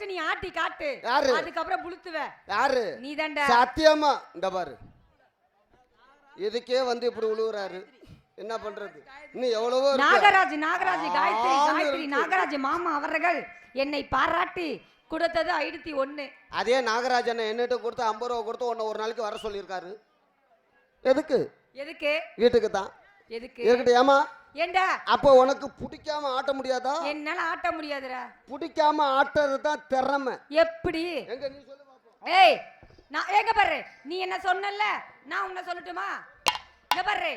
First நீ ஆட்டி காட்டு. யாரு? அதுக்கப்புறம் புளுத்துவ. யாரு? நீ தாண்டா சத்தியமா? இந்த பாரு. இதுக்கே வந்து இப்படி உழுவுறாரு. என்ன பண்றது? இன்னும் எவ்வளவோ. நாகராஜ் நாகராஜ் காயத்ரி காயத்ரி. நாகராஜ் மாமா அவர்கள் என்னை பாராட்டி கொடுத்தது ஐநூத்தி ஒண்ணு. அதே நாகராஜனை என்னட்டு கொடுத்து ஐம்பது ரூபா கொடுத்து உன்னை ஒரு நாளைக்கு வர சொல்லியிருக்காரு. எதுக்கு? எதுக்கு? வீட்டுக்கு தான். எதுக்கு? இருக்கட்டும் ஏமா ஏண்டா? அப்போ உனக்கு பிடிக்காம ஆட்ட முடியாதா? என்னால ஆட்ட முடியாதுடா. பிடிக்காம ஆட்டுறது தான் திறமை. எப்படி? எங்க நீ சொல்லு பாப்போம். ஏய் நான் எங்க பாரு. நீ என்ன சொன்னல நான் உன்னை சொல்லட்டுமா? இங்க பாரு.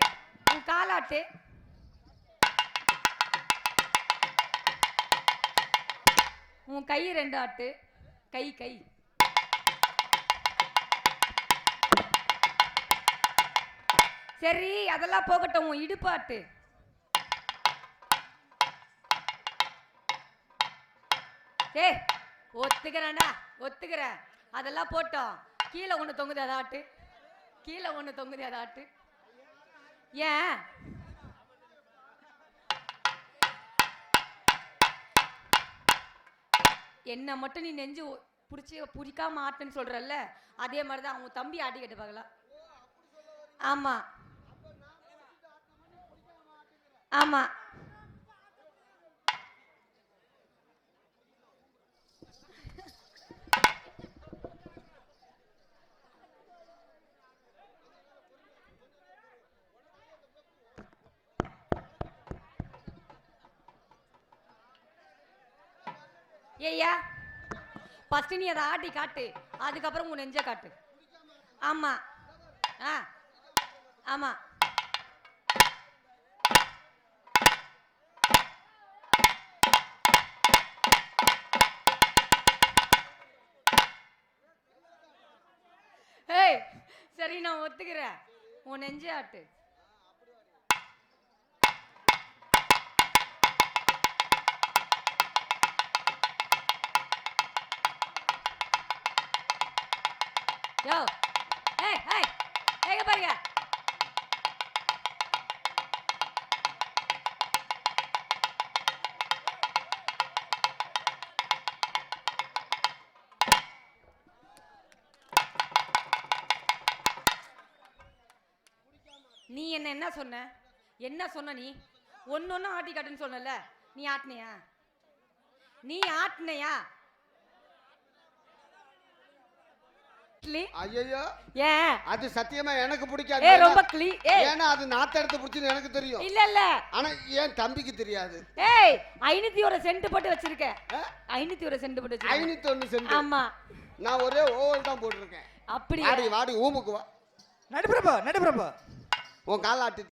உன் காலாட்டு. உன் கை ரெண்டு ஆட்டு. கை கை. சரி அதெல்லாம் போகட்டும் உன் இடுப்பாட்டு. ஏ ஒத்துக்கிறேன்டா ஒத்துக்கிறேன். அதெல்லாம் போட்டோம். கீழே ஒன்று தொங்குது அதாட்டு கீழே ஒன்று தொங்குது அதாட்டு ஏன்? என்ன மட்டும் நீ நெஞ்சு பிடிச்சி பிடிக்காம ஆட்டுன்னு சொல்றல்ல அதே மாதிரி தான் அவங்க தம்பி ஆட்டி கேட்டு பார்க்கலாம் ஆமாம் ஆமா. ஏய்யா ஃபஸ்ட்டு நீ அதை ஆட்டி காட்டு. அதுக்கப்புறம் உன் நெஞ்ச காட்டு. ஆமா. ஆ ஆமா. ஏய் சரி நான் ஒத்துக்கிறேன். உன் நெஞ்சு ஆட்டு. யோ ஏய் ஏய் எங்க பாருங்க நீ என்ன என்ன சொன்ன? என்ன சொன்ன நீ? ஒன்னு ஒன்னும் ஆட்டி காட்டுன்னு சொன்னல நீ ஆட்டினியா? நீ ஆட்டினையா? ஐயோ ஏன் அது சத்தியமா எனக்கு பிடிக்காது ரொம்ப க்ளீ ஏய் ஏன்னா அது நாத்த எடுத்து பிடிச்சுன்னு எனக்கு தெரியும். இல்ல இல்ல. ஆனா ஏன் தம்பிக்கு தெரியாது? ஏய் ஐநூத்தி ஒரு சென்ட் போட்டு வச்சிருக்க. ஆ? ஐநூத்தி ஒரு சென்ட் போட்டு ஐநூத்தி ஒண்ணு சென்ட் ஆமா. நான் ஒரே ஓவல் தான் போட்டிருக்கேன். அப்படி வாடி வாடி ஊமுக்கு வா. நடுப்பிரபா நடுப்பிரபா உன் காலாட்டு